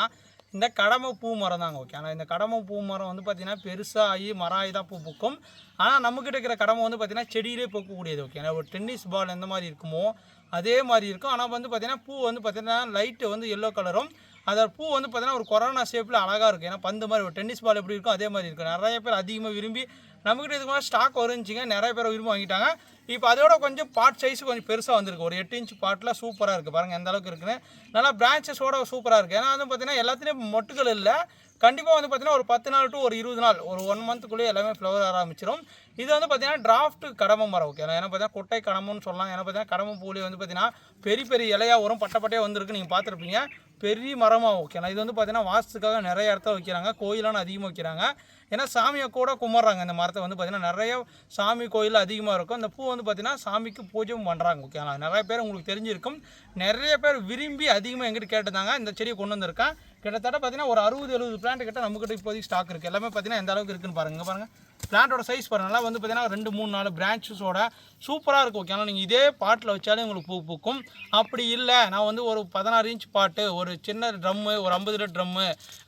இந்த கடமை பூ மரம் தாங்க ஓகே ஆனால் இந்த கடமை பூ மரம் வந்து பார்த்தீங்கன்னா பெருசாக ஆகி மரம் ஆகி தான் பூ பூக்கும். ஆனால் நம்மக்கிட்ட இருக்கிற கடமை வந்து பார்த்தீங்கன்னா செடியிலே பூக்கக்கூடியது ஓகே ஒரு டென்னிஸ் பால் எந்த மாதிரி இருக்குமோ அதே மாதிரி இருக்கும். ஆனால் வந்து பார்த்தீங்கன்னா பூ வந்து பார்த்திங்கன்னா லைட்டு வந்து எல்லோ கலரும் அந்த பூ வந்து பார்த்தீங்கன்னா ஒரு கொரோனா ஷேப்பில் அழகாக இருக்கும். ஏன்னா பந்து மாதிரி ஒரு டென்னிஸ் பால் எப்படி இருக்கும் அதே மாதிரி இருக்கும். நிறைய பேர் அதிகமாக விரும்பி நம்மக்கிட்ட இதுக்கு மேலே ஸ்டாக் வருந்துச்சிங்க நிறைய பேர் விரும்பி வாங்கிட்டாங்க. இப்போ அதோட கொஞ்சம் பாட் சைஸ் கொஞ்சம் பெருசாக வந்திருக்கு. ஒரு எட்டு இன்ச் பாட்டில் சூப்பராக இருக்குது பாருங்கள் எந்த அளவுக்கு இருக்குன்னு. நல்லா பிரான்ச்சஸோட சூப்பராக இருக்குது ஏன்னா வந்து பார்த்தீங்கன்னா எல்லாத்துலேயும் மொட்டுகள் இல்லை. கண்டிப்பாக வந்து பார்த்தீங்கன்னா ஒரு பத்து நாள் டு ஒரு இருபது நாள் ஒரு ஒன் மந்த்துக்குள்ளேயே எல்லாமே ஃப்ளவர் ஆரம்பிச்சிடும் இது வந்து பார்த்தீங்கன்னா டிராஃப்ட் கடமை மரம் ஓகே ஏன்னா பார்த்தீங்கன்னா கொட்டை கடமுன்னு சொல்லலாம். ஏன்னா பார்த்தீங்கன்னா கடமை பூலி வந்து பார்த்தீங்கன்னா பெரிய பெரிய இலையாக வரும் பட்டை வந்திருக்கு. நீங்கள் பார்த்துருப்பீங்க. பெரிய மரமாக ஓகேண்ணா இது வந்து பார்த்தீங்கன்னா வாஸ்துக்காக நிறைய இடத்த வைக்கிறாங்க. கோயிலான அதிகமாக வைக்கிறாங்க. ஏன்னா சாமியை கூட கும்பிட்றாங்க. இந்த மரத்தை வந்து பார்த்தீங்கன்னா நிறைய சாமி கோயில் அதிகமாக இருக்கும். இந்த பூ வந்து பார்த்தீங்கன்னா சாமிக்கு பூஜையும் பண்ணுறாங்க ஓகேண்ணா நிறைய பேர் உங்களுக்கு தெரிஞ்சிருக்கும். நிறைய பேர் விரும்பி அதிகமாக எங்கிட்ட கேட்டிருந்தாங்க. இந்த செடியை கொண்டு வந்திருக்கேன். கிட்டத்தட்ட பார்த்தீங்கன்னா ஒரு அறுபது எழுபது பிளான்ட் கிட்ட நம்மக்கிட்ட இப்போதைக்கு ஸ்டாக் இருக்குது எல்லாமே பார்த்தீங்கன்னா எந்த அளவுக்கு இருக்குன்னு பாருங்க. இங்க பாருங்க. பிளான்ட்டோட சைஸ் பாருங்கள் நல்லா வந்து பார்த்தீங்கன்னா ரெண்டு மூணு நாலு பிரான்ச்சஸோட சூப்பராக இருக்கும் ஓகே ஆனால் நீங்கள் இதே பாட்டில் வச்சாலே உங்களுக்கு பூ பூக்கும். அப்படி இல்லை நான் வந்து ஒரு பதினாறு இன்ச் பாட்டு ஒரு சின்ன ட்ரம்மு ஒரு ஐம்பது லிட்டர் ட்ரம்மு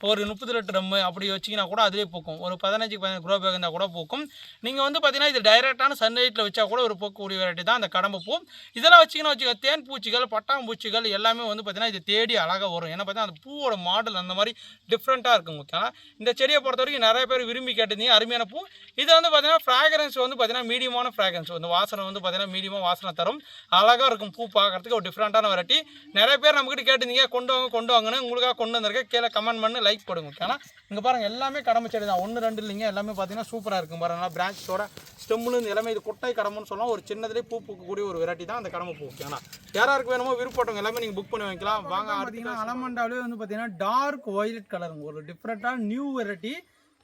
ஒரு முப்பது லிட்டர் ட்ரம்மு அப்படி வச்சிங்கன்னா கூட அதிலே பூக்கும். ஒரு பதினஞ்சு பதினஞ்சு குரோ பேக் இருந்தால் கூட பூக்கும். நீங்கள் வந்து பார்த்தீங்கன்னா இது டைரெக்டான சன்லைட்டில் வச்சா கூட ஒரு பூக்கக்கூடிய வெரைட்டி தான் அந்த கடம்பு பூ. இதெல்லாம் வச்சிங்கன்னா வச்சுக்க தேன் பூச்சிகள் பட்டாம்பூச்சிகள் எல்லாமே வந்து பார்த்தீங்கன்னா இது தேடி அழகாக வரும். ஏன்னா பார்த்தீங்கன்னா அந்த பூவோட மாடல் அந்த மாதிரி டிஃப்ரெண்ட்டாக இருக்கும் ஓகேங்களா இந்த செடியை பொறுத்த வரைக்கும் நிறைய பேர் விரும்பி கேட்டிருந்தீங்க அருமையான பூ. இது வந்து பார்த்தீங்கன்னா ஃப்ராக்ரன்ஸ் வந்து பார்த்தீங்கன்னா மீடியமான ஃப்ராக்ரன்ஸ் வந்து வாசனை வந்து பார்த்தீங்கன்னா மீடியமாக வாசனை தரும். அழகாக இருக்கும் பூ பார்க்கறதுக்கு ஒரு டிஃப்ரெண்ட்டான வெரைட்டி நிறைய பேர் நம்மக்கிட்ட கேட்டிருந்தீங்க கொண்டு வாங்க கொண்டு வாங்கன்னு. உங்களுக்காக கொண்டு வந்திருக்கேன். கீழே கமெண்ட் பண்ணி லைக் போடுங்க ஓகேனா இங்கே பாருங்கள் எல்லாமே கடமை செடி தான். ஒன்று ரெண்டு இல்லைங்க. எல்லாமே பார்த்தீங்கன்னா சூப்பராக இருக்கும் பாருங்க. நல்லா பிரான்ச்சோட ஸ்டெம்முலேருந்து எல்லாமே இது கொட்டை கடம்புன்னு சொல்லலாம். ஒரு சின்னதுலேயே பூ பூக்கக்கூடிய ஒரு வெரைட்டி தான் அந்த கடமை பூ ஓகேனா யாராருக்கு வேணுமோ விருப்பப்பட்டவங்க எல்லாமே நீங்கள் புக் பண்ணி வாங்கிக்கலாம். வாங்க பார்த்தீங்கன்னா அலமண்டாவிலே வந்து பார்த்தீங்கன்னா டார்க் வயலட் கலருங்க ஒரு டிஃப்ரெண்ட்டான நியூ வெரைட்டி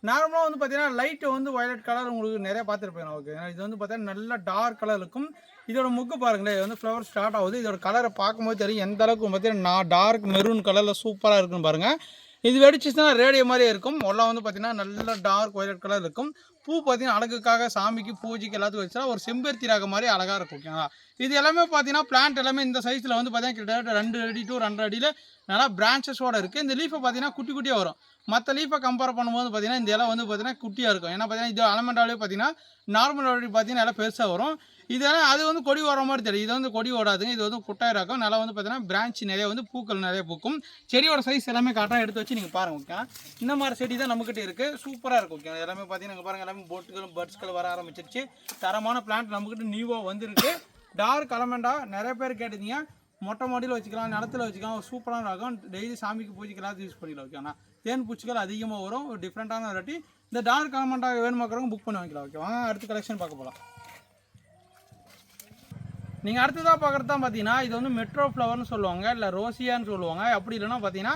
நார்மலாக வந்து பார்த்தீங்கன்னா லைட்டு வந்து வயலட் கலர் உங்களுக்கு நிறைய பார்த்துருப்பேன் ஓகே இது வந்து பார்த்தீங்கன்னா நல்ல டார்க் கலர் இருக்கும். இதோட முக்கு பாருங்களேன் இது வந்து ஃப்ளவர் ஸ்டார்ட் ஆகுது. இதோட கலரை பார்க்கும்போது தெரியும் எந்த அளவுக்கு பார்த்தீங்கன்னா நான் டார்க் மெரூன் கலரில் சூப்பராக இருக்குன்னு பாருங்கள் இது வெடிச்சிச்சுன்னா ரேடியோ மாதிரியே இருக்கும். எல்லாம் வந்து பார்த்தீங்கன்னா நல்ல டார்க் ஒயலட் கலர் இருக்கும். பூ பார்த்தீங்கன்னா அழகுக்காக சாமிக்கு பூஜைக்கு எல்லாத்துக்கும் வச்சா ஒரு செம்பருத்தி ரகம் மாதிரி அழகாக இருக்கும் ஓகேங்களா இது எல்லாமே பார்த்தீங்கன்னா பிளான்ட் எல்லாமே இந்த சைஸில் வந்து பார்த்தீங்கன்னா கிட்டத்தட்ட ரெண்டு அடி டு ரெண்டு அடியில் நல்லா பிரான்ச்சஸோடு இருக்குது இந்த லீஃபை பார்த்தீங்கன்னா குட்டி குட்டியாக வரும். மற்ற லீஃபை கம்பேர் பண்ணும்போது பார்த்தீங்கன்னா இந்த இலை வந்து பார்த்தீங்கன்னா குட்டியாக இருக்கும். ஏன்னா பார்த்தீங்கன்னா இது அலமெண்டாலே பார்த்தீங்கன்னா நார்மல் பார்த்தீங்கன்னா நல்லா பெருசாக வரும். இதெல்லாம் அது வந்து கொடி ஓடுற மாதிரி தெரியும் இது வந்து கொடி ஓடாதுங்க. இது வந்து குட்டாயிரம் இருக்கும் நல்லா வந்து பார்த்தீங்கன்னா பிரான்ச் நிறைய வந்து பூக்கள் நிறைய பூக்கும். செடியோட சைஸ் எல்லாமே கரெக்டாக எடுத்து வச்சு நீங்கள் பாருங்க ஓகே இந்த மாதிரி செடி தான் நம்மக்கிட்ட இருக்குது சூப்பராக இருக்கும் ஓகே எல்லாமே பார்த்தீங்கன்னா பாருங்கள் எல்லாமே போட்டுகளும் பர்ட்ஸ்கள் வர ஆரம்பிச்சிருச்சு. தரமான பிளான்ட் நம்மக்கிட்ட நியூவாக வந்திருக்கு. டார்க் அலமெண்டா நிறைய பேர் கேட்டிருந்தீங்க. மொட்டை மாடியில் வச்சுக்கலாம் நிலத்துல வச்சுக்கலாம் சூப்பரான ரகம் டெய்லி சாமிக்கு பூஜைக்கு எல்லாத்தையும் யூஸ் பண்ணிக்கலாம் ஓகேண்ணா தேன் பூச்சிகள் அதிகமாக வரும். ஒரு டிஃப்ரெண்ட்டான வெரைட்டி இந்த டார்க் அலமெண்டா வேணுமாக்கிறவங்க புக் பண்ணி வாங்கிக்கலாம் ஓகேவா அடுத்த கலெக்ஷன் பார்க்க போகலாம் நீங்கள் அடுத்ததாக பார்க்குறது தான் பார்த்தீங்கன்னா இது வந்து மெட்ரோ ஃப்ளவர்னு சொல்லுவாங்க இல்லை ரோசியான்னு சொல்லுவாங்க. அப்படி இல்லைன்னா பார்த்தீங்கன்னா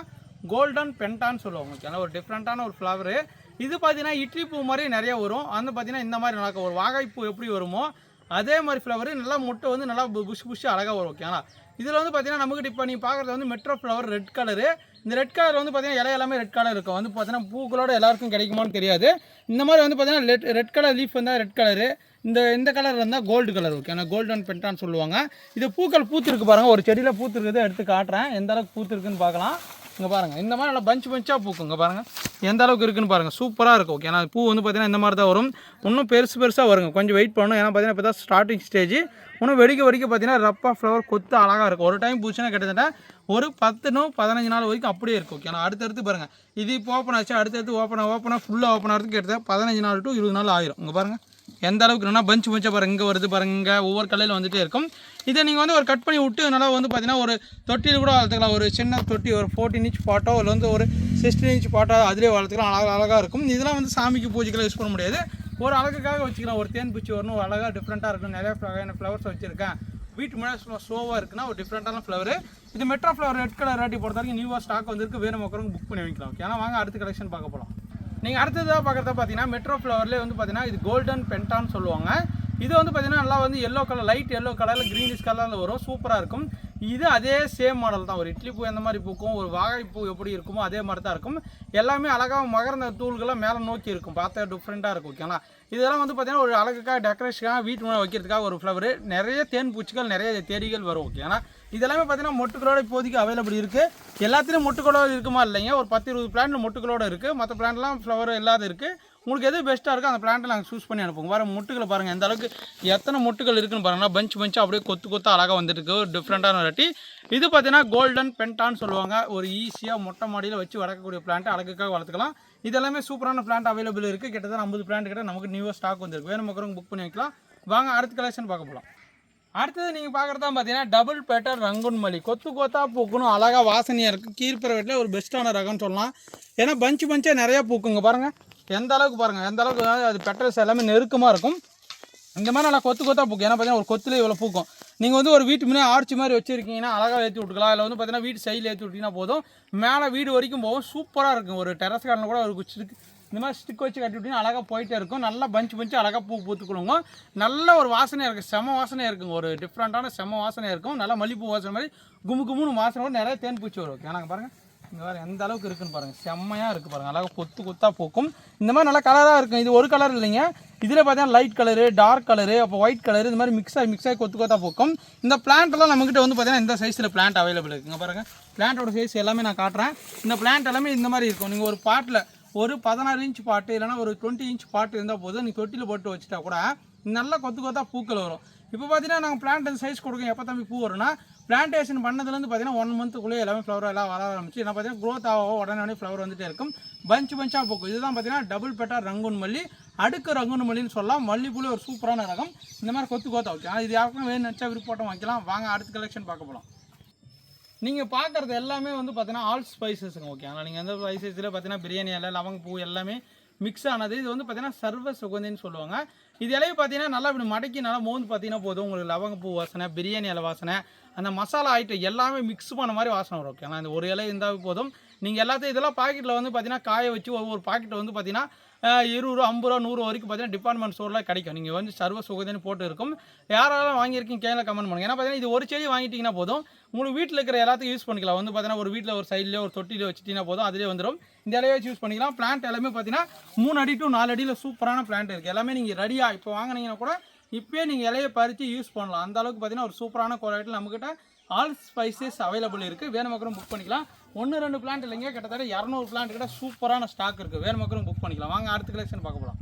கோல்டன் பென்டான்னு சொல்லுவாங்க. ஓகேங்களா ஒரு டிஃப்ரெண்ட்டான ஒரு ஃப்ளவரு இது பார்த்தீங்கன்னா இட்லி பூ மாதிரி நிறைய வரும். வந்து பார்த்தீங்கன்னா இந்த மாதிரி நல்லா ஒரு வாகைப்பூ எப்படி வருமோ அதே மாதிரி ஃப்ளவர் நல்லா முட்டை வந்து நல்லா புஷ் புஷ் அழகாக வரும் ஓகேங்களா இதில் வந்து பார்த்தீங்கன்னா நமக்கு இப்போ நீங்கள் பார்க்குறது வந்து மெட்ரோ ஃப்ளவர் ரெட் கலரு இந்த ரெட் கலர் வந்து பார்த்தீங்கன்னா இலை எல்லாமே ரெட் கலர் இருக்கும். வந்து பார்த்தீங்கன்னா பூக்களோட எல்லாருக்கும் கிடைக்குமான்னு தெரியாது. இந்த மாதிரி வந்து பார்த்தீங்கன்னா ரெட் ரெட் கலர் லீஃப் வந்தால் ரெட் கலரு இந்த இந்த கலர் இருந்தால் கோல்டு கலர் ஓகே ஆனால் கோல்டன் பென்டான்னு சொல்லுவாங்க. இது பூக்கள் பூத்திருக்கு பாருங்கள் ஒரு செடியில் பூத்திருக்குது எடுத்து காட்டுறேன். எந்த அளவுக்கு பூத்திருக்குன்னு பார்க்கலாம். இங்கே பாருங்கள் இந்த மாதிரி நல்லா பஞ்ச் பஞ்சாக பூக்குங்க பாருங்கள் எந்த அளவுக்கு இருக்குன்னு பாருங்கள் சூப்பராக இருக்கும் ஓகே ஏன்னா பூ வந்து பார்த்திங்கன்னா இந்த மாதிரி தான் வரும். இன்னும் பெருசு பெருசாக வருங்க. கொஞ்சம் வெயிட் பண்ணணும். ஏன்னா பார்த்தீங்கன்னா இப்போ தான் ஸ்டார்டிங் ஸ்டேஜ் இன்னும் வெடிக்க வெடிக்க பார்த்தீங்கன்னா ரப்பா ஃப்ளவர் கொத்து அழகாக இருக்கும். ஒரு டைம் பூச்சுன்னா கிட்டத்தட்ட ஒரு பத்துனோ பதினஞ்சு நாள் வரைக்கும் அப்படியே இருக்கும் ஓகே ஆனால் அடுத்தடுத்து பாருங்கள் இது இப்போ ஓப்பன் ஆச்சு. அடுத்தடுத்து ஓப்பன் ஓப்பனாக ஃபுல்லாக ஓப்பன் ஆகிறதுக்கு கிட்டத்தட்ட பதினஞ்சு நாள் டு இருபது நாள் ஆயிரும். இங்கே பாருங்கள் எந்த அளவுக்கு நல்லா பஞ்ச் பஞ்சாக பாருங்க இங்கே வருது பாருங்க ஒவ்வொரு கலையில் வந்துகிட்டே இருக்கும். இதை நீங்கள் வந்து ஒரு கட் பண்ணி விட்டு நல்லா வந்து பார்த்தீங்கன்னா ஒரு தொட்டியில் கூட வளர்த்துக்கலாம். ஒரு சின்ன தொட்டி ஒரு ஃபோர்டீன் இன்ச் பாட்டோ இல்லை வந்து ஒரு சிக்ஸ்டீன் இன்ச் பாட்டோ அதிலே வளர்த்துக்கலாம். அழகாக அழகாக இருக்கும். இதெல்லாம் வந்து சாமிக்கு பூஜைக்கெல்லாம் யூஸ் பண்ண முடியாது. ஒரு அழகுக்காக வச்சுக்கலாம். ஒரு தேன் பூச்சி வரணும் அழகாக டிஃப்ரெண்ட்டாக இருக்கும் நிறைய வகையான ஃப்ளவர்ஸ் வச்சுருக்கேன். வீட்டு முன்னாடி ஸ்லோவாக ஷோவாக இருக்குன்னா ஒரு டிஃப்ரெண்ட்டான ஃப்ளவர் இது மெட்ரா ஃப்ளவர் ரெட் கலர் ராட்டி பொறுத்த வரைக்கும் நியூவாக ஸ்டாக் வந்துருக்கு. வேணும் மக்களும் புக் பண்ணி வைக்கலாம் ஓகே ஆனால் வாங்க அடுத்த கலெக்ஷன் பார்க்க போகலாம் நீங்கள் அடுத்ததாக பார்க்குறத பார்த்தீங்கன்னா மெட்ரோ ஃப்ளவர்லேயே வந்து பார்த்தீங்கன்னா இது கோல்டன் பென்டான்னு சொல்லுவாங்க. இது வந்து பார்த்தீங்கன்னா நல்லா வந்து எல்லோ கலர் லைட் எல்லோ கலரில் க்ரீனிஷ் கலரில் வரும். சூப்பராக இருக்கும். இது அதே சேம் மாடல் தான். ஒரு இட்லி பூ எந்த மாதிரி பூக்கும் ஒரு வாழைப்பூ எப்படி இருக்குமோ அதே மாதிரி தான் இருக்கும். எல்லாமே அழகாக மகர்ந்த தூள்கள்லாம் மேலே நோக்கி இருக்கும். பார்த்தா டிஃப்ரெண்ட்டாக இருக்கும் ஓகேங்களா இதெல்லாம் வந்து பார்த்திங்கன்னா ஒரு அழகுக்காக டெக்கரேஷனாக வீட்டு முன்னாடி வைக்கிறதுக்காக ஒரு ஃப்ளவர் நிறைய தேன் பூச்சிகள் நிறைய தேடிகள் வரும் ஓகேங்களா இதெல்லாமே பார்த்தீங்கன்னா மொட்டுக்களோட இப்போதைக்கு அவைலபிள் இருக்குது எல்லாத்துலேயும் மொட்டுக்களோட இருக்குமா இல்லைங்க? ஒரு பத்து இருபது பிளான்ட் மொட்டுக்களோட இருக்குது மற்ற பிளான்ட்லாம் ஃப்ளவர் இல்லாத இருக்குது உங்களுக்கு எது பெஸ்ட்டாக இருக்கோ அந்த பிளான்ட்டை நாங்கள் சூஸ் பண்ணி அனுப்புவோம். வர முட்டுகளை பாருங்கள் எந்த அளவுக்கு எத்தனை முட்டுகள் இருக்குன்னு பாருங்கன்னா பஞ்ச் பஞ்சாக அப்படியே கொத்து கொத்து அழகாக வந்துட்டு இருக்கு ஒரு டிஃப்ரெண்ட்டான வெரைட்டி இது பார்த்தீங்கன்னா கோல்டன் பென்டான்னு சொல்லுவாங்க. ஒரு ஈஸியாக மொட்டை மாடியில் வச்சு வளர்க்கக்கூடிய பிளான்ட் அழகுக்காக வளர்த்துக்கலாம். இதெல்லாமே சூப்பரான பிளான்ட் அவைலபிள் இருக்குது கிட்டத்தட்ட ஐம்பது பிளான்ட் கிட்ட நமக்கு நியூவாக ஸ்டாக் வந்துருக்கு. வேணும் மக்களும் புக் பண்ணி வைக்கலாம். வாங்க அடுத்த கலெக்ஷன் பார்க்க போகலாம் அடுத்தது நீங்கள் பார்க்குறது தான் பார்த்தீங்கன்னா டபுள் பேட்டர் ரங்குன் மல்லி கொத்து கொத்தா பூக்கணும். அழகாக வாசனையாக இருக்குது கீழ்ப்புற வீட்டில் ஒரு பெஸ்ட்டான ரகம்னு சொல்லலாம். ஏன்னா பஞ்சு பஞ்சாக நிறையா பூக்குங்க. பாருங்கள் எந்த அளவுக்கு பாருங்கள் எந்த அளவுக்கு அது பெட்டர்ஸ் எல்லாமே நெருக்கமாக இருக்கும். இந்த மாதிரி நல்லா கொத்து கொத்தா பூக்கும். ஏன்னா பார்த்தீங்கன்னா ஒரு கொத்துல இவ்வளோ பூக்கும். நீங்கள் வந்து ஒரு வீட்டு முன்னே ஆர்ச்சி மாதிரி வச்சுருக்கீங்கன்னா அழகாக ஏற்றி விட்டுக்கலாம். இல்லை வந்து பார்த்தீங்கன்னா வீட்டு சைடில் ஏற்றி விட்டிங்கன்னா போதும். மேலே வீடு வரைக்கும் போகும். சூப்பராக இருக்கும். ஒரு டெரஸ் கார்டனில் கூட ஒரு குச்சிருக்கு இந்த மாதிரி ஸ்டிக் வச்சு கட்டி விட்டீங்கன்னா அழகாக போயிட்டே இருக்கும். நல்லா பஞ்சு பஞ்சு அழகாக பூ பூத்துக்கொள்ளுங்க. நல்ல ஒரு வாசனையாக இருக்குது செம வாசனையாக இருக்கும் ஒரு டிஃப்ரெண்ட்டான செம வாசனையாக இருக்கும். நல்லா மல்லிப்பூ வாசனை மாதிரி கும்மு குமுன்னு வாசனை கூட நிறைய தேன் பூச்சி வரும். ஓகே நாங்கள் பாருங்கள் இங்கே வேறு எந்த அளவுக்கு இருக்குன்னு பாருங்கள் செம்மையாக இருக்குது பாருங்கள் அழகாக கொத்து கொத்தாக பூக்கும். இந்த மாதிரி நல்லா கலராக இருக்கும். இது ஒரு கலர் இல்லைங்க. இதில் பார்த்தீங்கன்னா லைட் கலரு டார்க் கலரு அப்போ ஒயிட் கலரு இந்த மாதிரி மிக்ஸ் ஆகி மிக்ஸ் ஆகி கொத்து கொத்தாக பூக்கும். இந்த பிளான்ட்லாம் நம்மகிட்ட வந்து பார்த்தீங்கன்னா இந்த சைஸில் பிளான்ட் அவைலபிள் இருக்குங்க பாருங்கள் பிளான்ட்டோட சைஸ் எல்லாமே நான் காட்டுறேன். இந்த பிளான்ட் எல்லாமே இந்த மாதிரி இருக்கும். நீங்கள் ஒரு பாட்டில் ஒரு பதினாறு இன்ச் பாட்டு இல்லைனா ஒரு டுவெண்ட்டி இன்ச் பாட்டு இருந்தால் போதும். நீங்கள் தொட்டியில் போட்டு வச்சுட்டா கூட நல்லா கொத்து கொத்தா பூக்கள் வரும். இப்போ பார்த்தீங்கன்னா நாங்கள் பிளான்ட் சைஸ் கொடுக்கும் எப்போ தம்பி பூ வரும்னா பிளான்டேஷன் பண்ணதுலேருந்து பார்த்தீங்கன்னா ஒன் மந்த்துக்குள்ளே எல்லாமே ஃப்ளவர் எல்லாம் வர ஆரம்பிச்சு என்ன பார்த்தீங்கன்னா க்ரோத் ஆகவோ உடனே உடனே ஃப்ளவர் வந்துட்டே இருக்கும். பஞ்ச் பஞ்சாக பூக்கும். இதுதான் பார்த்தீங்கன்னா டபுள் பெட்டா ரங்குன் மல்லி. அடுக்கு ரங்குன் மல்லின்னு சொல்லலாம். மல்லிப்பூலே ஒரு சூப்பரான ரகம். இந்த மாதிரி கொத்து கோத்தா வைக்கலாம். இது யாருக்கும் வேணும் நினச்சா விருப்பம் வாங்கிக்கலாம். வாங்க அடுத்த கலெக்ஷன் பார்க்க போகலாம் நீங்கள் பார்க்குறது எல்லாமே வந்து பார்த்தீங்கன்னா ஆல் ஸ்பைசஸுங்க ஓகே ஆனால் நீங்கள் எந்த ஸ்பைசஸில் பார்த்தீங்கன்னா பிரியாணி இலை லவங்க பூ எல்லாமே மிக்ஸ் ஆனது. இது வந்து பார்த்தீங்கன்னா சர்வ சுகந்தின்னு சொல்லுவாங்க. இது இலையை பார்த்தீங்கன்னா நல்லா இப்படி மடக்கி நல்லா மோந்து பார்த்தீங்கன்னா போதும். உங்களுக்கு லவங்கப்பூ வாசனை பிரியாணி இலை வாசனை அந்த மசாலா ஐட்டம் எல்லாமே மிக்ஸ் பண்ண மாதிரி வாசனை வரும் ஓகேங்களா இந்த ஒரு இலை இருந்தால் போதும். நீங்கள் எல்லாத்தையும் இதெல்லாம் பாக்கெட்டில் வந்து பார்த்தீங்கன்னா காய வச்சு ஒவ்வொரு பாக்கெட்டை வந்து பார்த்தீங்கன்னா இருபது ரூபா ஐம்பது ரூபா நூறு வரைக்கும் பார்த்தீங்கன்னா டிபார்ட்மெண்ட் ஸ்டோரில் கிடைக்கும். நீங்கள் வந்து சர்வ சுகதன்னு போட்டு இருக்கும் யாரெல்லாம் வாங்கியிருக்கீங்க கேள்வி கமெண்ட் பண்ணுங்க. ஏன்னா பார்த்தீங்கன்னா இது ஒரு செடி வாங்கிட்டீங்கன்னா போதும். உங்களுக்கு வீட்டில் இருக்கிற எல்லாத்தையும் யூஸ் பண்ணிக்கலாம். வந்து பார்த்தீங்கன்னா ஒரு வீட்டில் ஒரு சைட்லேயே ஒரு தொட்டியில் வச்சுட்டீங்கன்னா போதும். அதிலே வந்துடும் இந்த இலையை வச்சு யூஸ் பண்ணிக்கலாம். பிளான்ட் எல்லாமே பார்த்தீங்கன்னா மூணு அடி டு நாலு அடியில் சூப்பரான பிளான்ட் இருக்குது எல்லாமே நீங்கள் ரெடியாக இப்போ வாங்கினீங்கன்னா கூட இப்போயே நீங்கள் இலையை பறித்து யூஸ் பண்ணலாம். அந்த அளவுக்கு பார்த்தீங்கன்னா ஒரு சூப்பரான குவாலிட்டியில் நம்மக்கிட்ட ஆல் ஸ்பைசஸ் அவைலபிள் இருக்குது வேணும் மக்களும் புக் பண்ணிக்கலாம். ஒன்று ரெண்டு பிளான்ட் இல்லைங்க. கிட்டத்தட்ட இரநூறு பிளான்ட் கிட்ட சூப்பரான ஸ்டாக் இருக்குது வேறு மக்களும் புக் பண்ணிக்கலாம். வாங்க அடுத்த கலெக்ஷன் பார்க்க போகலாம்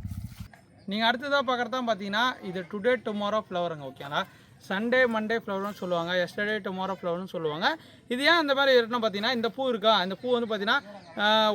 நீங்கள் அடுத்ததாக பார்க்குறதா பார்த்தீங்கன்னா இது டுடே டுமாரோ ஃப்ளவருங்க ஓகேங்களா சண்டே மண்டே ஃப்ளவர்னு சொல்லுவாங்க. எஸ்டர்டே டுமாரோ ஃப்ளவர்னு சொல்லுவாங்க. இது ஏன் அந்த மாதிரி இருக்கணும் பார்த்தீங்கன்னா இந்த பூ இருக்கா? இந்த பூ வந்து பார்த்தீங்கன்னா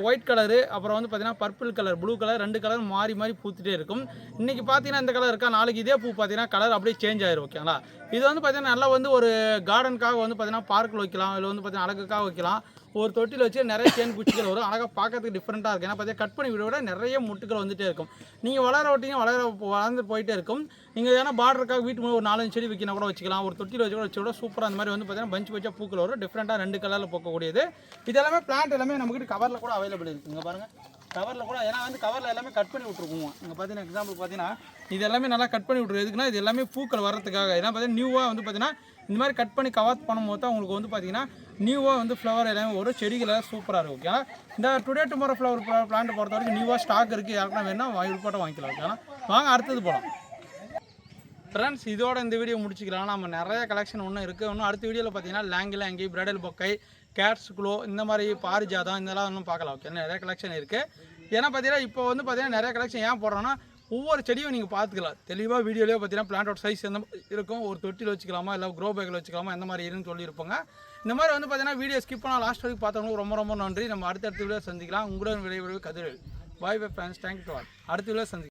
ஒயிட் கலரு அப்புறம் வந்து பார்த்தீங்கன்னா பர்பிள் கலர் ப்ளூ கலர் ரெண்டு கலர் மாறி மாறி பூத்துட்டே இருக்கும். இன்றைக்கி பார்த்தீங்கன்னா இந்த கலர் இருக்கா? நாளைக்கு இதே பூ பார்த்தீங்கன்னா கலர் அப்படியே சேஞ்ச் ஆயிரும் ஓகேங்களா இது வந்து பார்த்தீங்கன்னா நல்லா வந்து ஒரு கார்டனுக்காக வந்து பார்த்தீங்கன்னா பார்க்கில் வைக்கலாம். இல்லை வந்து பார்த்தீங்கன்னா அழகுக்காக வைக்கலாம். ஒரு தொட்டியில் வச்சு நிறைய தேன் குச்சிகள் வரும். அழகாக பார்க்கறதுக்கு டிஃப்ரெண்ட்டாக இருக்கும். ஏன்னா பார்த்தீங்கன்னா கட் பண்ணி விட விட நிறைய முட்டுகள் வந்துட்டே இருக்கும். நீங்கள் வளர விட்டீங்க வளர வளர்ந்து போயிட்டே இருக்கும். நீங்கள் ஏன்னா பார்டருக்காக வீட்டு முன்னாடி ஒரு நாலஞ்சு செடி வைக்கணும் கூட வச்சுக்கலாம். ஒரு தொட்டியில் வச்சு கூட வச்சு கூட சூப்பராக அந்த மாதிரி வந்து பார்த்தீங்கன்னா பஞ்சு வச்சா பூக்கள் வரும். டிஃப்ரெண்ட்டாக ரெண்டு கலரில் போக்கக்கூடியது. இது எல்லாமே பிளான்ட் எல்லாமே நம்மக்கிட்ட கவரில் கூட அவைலபிள் இருக்குங்க பாருங்கள் கவரில் கூட ஏன்னா வந்து கவரில் எல்லாமே கட் பண்ணி விட்ருக்குவோம் இங்கே பார்த்தீங்கன்னா எக்ஸாம்பிள் பார்த்தீங்கன்னா இது எல்லாமே நல்லா கட் பண்ணி விட்ரு எதுக்குன்னா இது எல்லாமே பூக்கள் வரதுக்காக ஏன்னா பார்த்தீங்கன்னா நியூவாக வந்து பார்த்தீங்கன்னா இந்த மாதிரி கட் பண்ணி கவர் பண்ணும்போது தான் உங்களுக்கு வந்து பார்த்தீங்கன்னா நியூவாக வந்து ஃப்ளவர் எல்லாமே ஒரு செடிகள் சூப்பராக இருக்கும். ஓகேங்களா இந்த டுடே டுமாரோ ஃப்ளவர் பிளான்ட் பொறுத்த வரைக்கும் நியூவாக ஸ்டாக் இருக்குது யாருக்குன்னா வயல் போட்டால் வாங்கிக்கலாம். ஓகேங்களா வாங்க அடுத்தது போகலாம் ஃப்ரெண்ட்ஸ் இதோட இந்த வீடியோ முடிச்சுக்கலாம். நம்ம நிறைய கலெக்ஷன் ஒன்றும் இருக்குது இன்னும் அடுத்த வீடியோவில் பார்த்தீங்கன்னா லேங்கில் லேங்கி பிரைடல் பொக்கை கேட்ஸ் குளோ இந்த மாதிரி பாரிஜாதம் இதெல்லாம் இன்னும் பார்க்கலாம். ஓகே நிறைய கலெக்ஷன் இருக்குது ஏன்னா பார்த்தீங்கன்னா இப்போ வந்து பார்த்தீங்கன்னா நிறைய கலெக்ஷன் ஏன் போடுறோன்னா ஒவ்வொரு செடியும் நீங்கள் பார்த்துக்கலாம். தெளிவாக வீடியோலேயே பார்த்தீங்கன்னா பிளான்டோட சைஸ் எந்த மாதிரி இருக்கும் ஒரு தொட்டியில் வச்சுக்கலாமா இல்லை க்ரோ பேக்கில் வச்சுக்கலாமா எந்த மாதிரி இருக்குன்னு சொல்லியிருப்பாங்க. இந்த மாதிரி வந்து பார்த்தீங்கன்னா வீடியோ ஸ்கிப் பண்ணால் லாஸ்ட் வரைக்கும் பார்த்தவங்களுக்கு ரொம்ப ரொம்ப நன்றி. நம்ம அடுத்தடுத்த வீடியோ சந்திக்கலாம். உங்களுடன் விளைவு கதிரல். Bye bye friends thank you to all அடுத்த வீடியோ சந்திக்கலாம்.